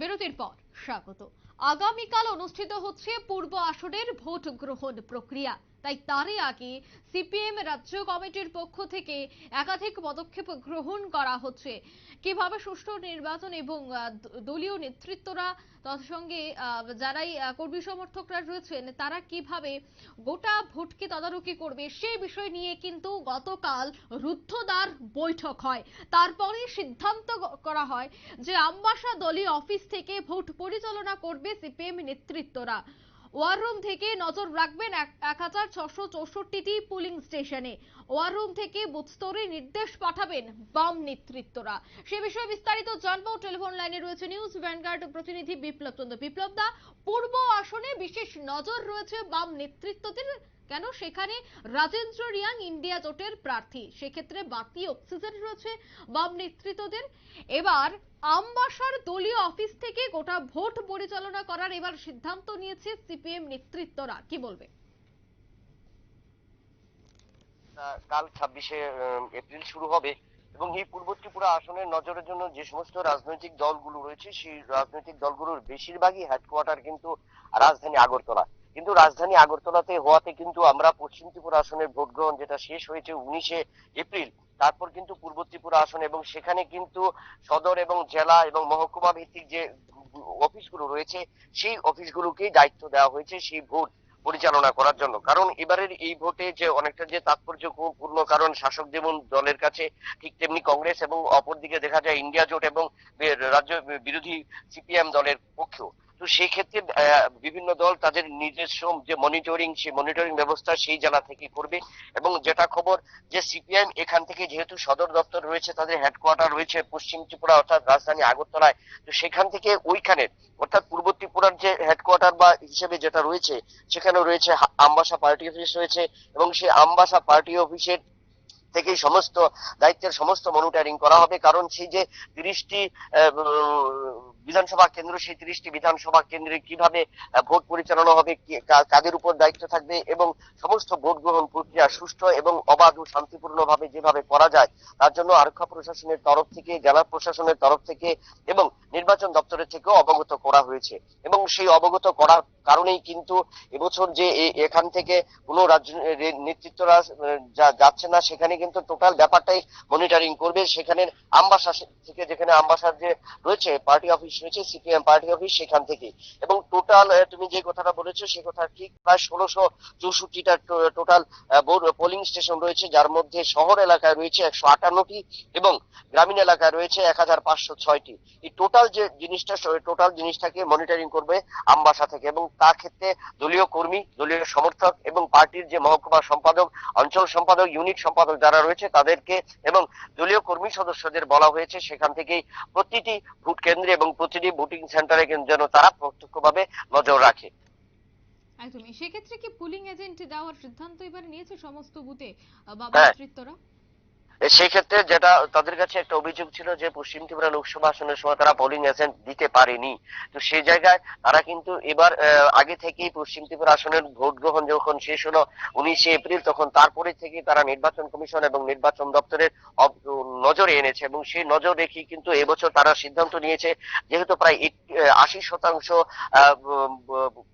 বিরতির পর স্বাগত। আগামীকাল অনুষ্ঠিত হচ্ছে পূর্ব আসনের ভোট গ্রহণ প্রক্রিয়া। তাই তারই আগে সিপিএম রাজ্য কমিটির পক্ষ থেকে একাধিক পদক্ষেপ গ্রহণ করা হচ্ছে। কীভাবে সুষ্ঠু নির্বাচন এবং দলীয় নেতৃত্বরা তৎসঙ্গে যারাই কর্মী সমর্থকরা রয়েছেন, তারা কীভাবে গোটা ভোটকে তদারকি করবে সেই বিষয় নিয়ে কিন্তু গতকাল রুদ্ধদ্বার বৈঠক হয়। তারপরে সিদ্ধান্ত করা হয় যে আমবাসা দলীয় অফিস থেকে ভোট পরিচালনা করবে সিপিএম নেতৃত্বরা। ওয়ার রুম থেকে নজর রাখবেন এক হাজার ছশো চৌষট্টিটি পুলিং স্টেশনে। ওয়ার রুম থেকে বুথ স্তরে নির্দেশ পাঠাবেন বাম নেতৃত্বরা। সে বিষয়ে বিস্তারিত জানব। টেলিফোন লাইনে রয়েছে নিউজ ভ্যানগার্ড প্রতিনিধি বিপ্লব চন্দ্র। বিপ্লব দা, পূর্ব আসনে বিশেষ নজর রয়েছে বাম নেতৃত্বদের কেন? সেখানে রাজেন্দ্র রিয়াং ইন্ডিয়া জোটের প্রার্থী। সেক্ষেত্রে বাড়তি অক্সিজেন রয়েছে বাম নেতৃত্বদের। এবার আমবাসার দলীয় অফিস থেকে গোটা ভোট পরিচালনা করার এবার সিদ্ধান্ত নিয়েছে সিপিএম নেতৃত্বরা। কি বলবে? কাল ছাব্বিশে এপ্রিল শুরু হবে এবং এই পূর্ব ত্রিপুরা আসনের নজরের জন্য যে সমস্ত রাজনৈতিক দলগুলো রয়েছে, সেই রাজনৈতিক দলগুলোর বেশিরভাগই হেডকোয়ার্টার কিন্তু রাজধানী আগরতলা। কিন্তু রাজধানী আগরতলাতে হওয়াতে কিন্তু আমরা পশ্চিম ত্রিপুরা আসনের ভোট গ্রহণ যেটা শেষ হয়েছে উনিশে এপ্রিল, তারপর কিন্তু পূর্ব ত্রিপুরা আসন এবং সেখানে কিন্তু সদর এবং জেলা এবং মহকুমা ভিত্তিক যে অফিসগুলো রয়েছে, সেই অফিসগুলোকেই দায়িত্ব দেওয়া হয়েছে সেই ভোট পরিচালনা করার জন্য। কারণ এবারের এই ভোটে যে অনেকটা যে তাৎপর্যপূর্ণ কারণ শাসক যেমন দলের কাছে ঠিক তেমনি কংগ্রেস এবং অপরদিকে দেখা যায় ইন্ডিয়া জোট এবং রাজ্য বিরোধী সিপিএম দলের পক্ষেও। তো সেই ক্ষেত্রে বিভিন্ন দল তাদের নিজস্ব যে মনিটরিং সেই মনিটরিং ব্যবস্থা সেই জেলা থেকে করবে। এবং যেটা খবর যে সিপিএম এখান থেকে যেহেতু সদর দপ্তর রয়েছে, তাদের হেডকোয়ার্টার রয়েছে পশ্চিম ত্রিপুরা অর্থাৎ রাজধানী আগরতলায়, তো সেখান থেকে ওইখানে, অর্থাৎ পূর্ব ত্রিপুরার যে হেডকোয়ার্টার বা হিসেবে যেটা রয়েছে সেখানে রয়েছে আমবাসা পার্টি অফিস রয়েছে এবং সেই আমবাসা পার্টি অফিসের থেকেই সমস্ত, দায়িত্বের সমস্ত মনিটরিং করা হবে। কারণ সেই যে তিরিশটি বিধানসভা কেন্দ্র, সেই তিরিশটি বিধানসভা কেন্দ্রে কীভাবে ভোট পরিচালনা হবে কাদের উপর দায়িত্ব থাকবে এবং সমস্ত ভোট গ্রহণ প্রক্রিয়া সুষ্ঠু এবং অবাধ ও শান্তিপূর্ণ ভাবে যেভাবে করা যায়, তার জন্য আরক্ষা প্রশাসনের তরফ থেকে, জেলা প্রশাসনের তরফ থেকে এবং নির্বাচন দপ্তরের থেকেও অবগত করা হয়েছে। এবং সেই অবগত করার কারণেই কিন্তু এবছর যে এখান থেকে কোনো রাজ্য নেতৃত্বরা যা- যাচ্ছে না, সেখানে কিন্তু টোটাল ব্যাপারটাই মনিটরিং করবে। সেখানে আমবাসা থেকে যেখানে আমবাসার যে রয়েছে পার্টি অফিস রয়েছে সিপিএম পার্টি অফিস সেখান থেকে এবং টোটাল তুমি যে কথাটা বলেছ, সে কথা ঠিক প্রায় ষোলোশো চৌষট্টিটা টোটাল পোলিং স্টেশন রয়েছে, যার মধ্যে শহর এলাকায় রয়েছে একশো আটান্নটি এবং গ্রামীণ এলাকায় রয়েছে এক হাজার পাঁচশো ছয়টি। এই টোটাল যে জিনিসটা টোটাল জিনিসটাকে মনিটরিং করবে আমবাসা থেকে এবং তার ক্ষেত্রে দলীয় কর্মী দলীয় সমর্থক এবং পার্টির যে মহকুমা সম্পাদক অঞ্চল সম্পাদক ইউনিট সম্পাদক যারা রয়েছে তাদেরকে এবং দলীয় কর্মী সদস্যদের বলা হয়েছে সেখান থেকেই প্রতিটি ভোট কেন্দ্রে এবং প্রতিটি ভোটিং সেন্টারে যেন তারা প্রত্যক্ষভাবে নজর রাখে। একদমই। সেক্ষেত্রে কি পুলিং এজেন্ট দেওয়ার সিদ্ধান্ত এবার নিয়েছে সমস্ত বুথে আহ, বাম হ্যাঁ। নেতৃত্বরা সেই ক্ষেত্রে যেটা তাদের কাছে একটা অভিযোগ ছিল যে পশ্চিম ত্রিপুরা লোকসভা আসনের সময় তারা পোলিং এজেন্ট দিতে পারেনি। তো সেই জায়গায় তারা কিন্তু এবার আগে থেকেই পশ্চিম ত্রিপুরা আসনের ভোট গ্রহণ যখন শেষ হলো উনিশে এপ্রিল, তখন তারপরে থেকে তারা নির্বাচন কমিশন এবং নির্বাচন দপ্তরের নজরে এনেছে এবং সেই নজর রেখে কিন্তু এবছর তারা সিদ্ধান্ত নিয়েছে যেহেতু প্রায় আশি শতাংশ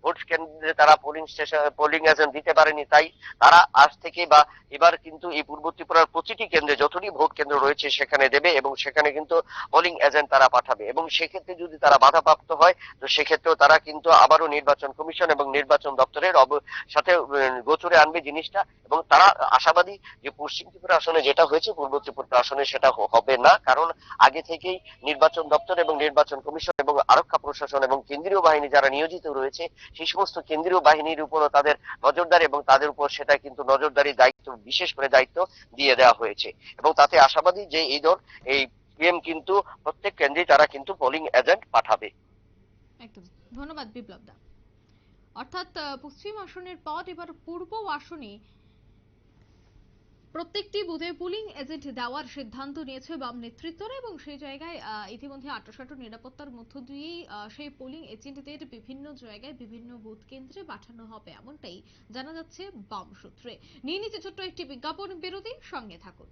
ভোট কেন্দ্রে তারা পোলিং স্টেশন পোলিং এজেন্ট দিতে পারেনি। তাই তারা আজ থেকে বা এবার কিন্তু এই পূর্ব ত্রিপুরার প্রতিটি কেন্দ্রে যতটি ভোট কেন্দ্র রয়েছে সেখানে দেবে এবং সেখানে কিন্তু পোলিং এজেন্ট তারা পাঠাবে। এবং সেক্ষেত্রে যদি তারা বাধাপ্রাপ্ত হয়, তো সেক্ষেত্রেও তারা কিন্তু আবারও নির্বাচন কমিশন এবং নির্বাচন দপ্তরের সাথে গোচরে আনবে জিনিসটা। এবং তারা আশাবাদী যে পশ্চিম ত্রিপুরা আসনে যেটা হয়েছে, পূর্ব ত্রিপুরা আসনে সেটা হবে না। কারণ আগে থেকেই নির্বাচন দপ্তর এবং নির্বাচন কমিশন এবং আরক্ষা প্রশাসন এবং কেন্দ্রীয় বাহিনী যারা নিয়োজিত রয়েছে, সেই সমস্ত কেন্দ্রীয় বাহিনীর উপরও তাদের নজরদারি এবং তাদের উপর সেটা কিন্তু নজরদারি দায়িত্ব, বিশেষ করে দায়িত্ব দিয়ে দেওয়া হয়েছে। এবং তাতে আশাবাদী যে এই দল, এই পিএম কিন্তু প্রত্যেক কেন্দ্রে তারা কিন্তু পোলিং এজেন্ট পাঠাবে। একদম। ধন্যবাদ, বিপ্লব দা। অর্থাৎ পশ্চিম আসনের পর এবার পূর্ব আসনে প্রত্যেকটি বুথে পুলিং এজেন্ট দেওয়ার সিদ্ধান্ত নিয়েছে বাম নেতৃত্বরা এবং সেই জায়গায় ইতিমধ্যে আটোসাটো নিরাপত্তার মধ্য দিয়েই সেই পোলিং এজেন্টদের বিভিন্ন জায়গায় বিভিন্ন বুথ কেন্দ্রে পাঠানো হবে এমনটাই জানা যাচ্ছে বাম সূত্রে। নিয়ে নিচ্ছে ছোট্ট একটি বিজ্ঞাপন বিরতি, সঙ্গে থাকুন।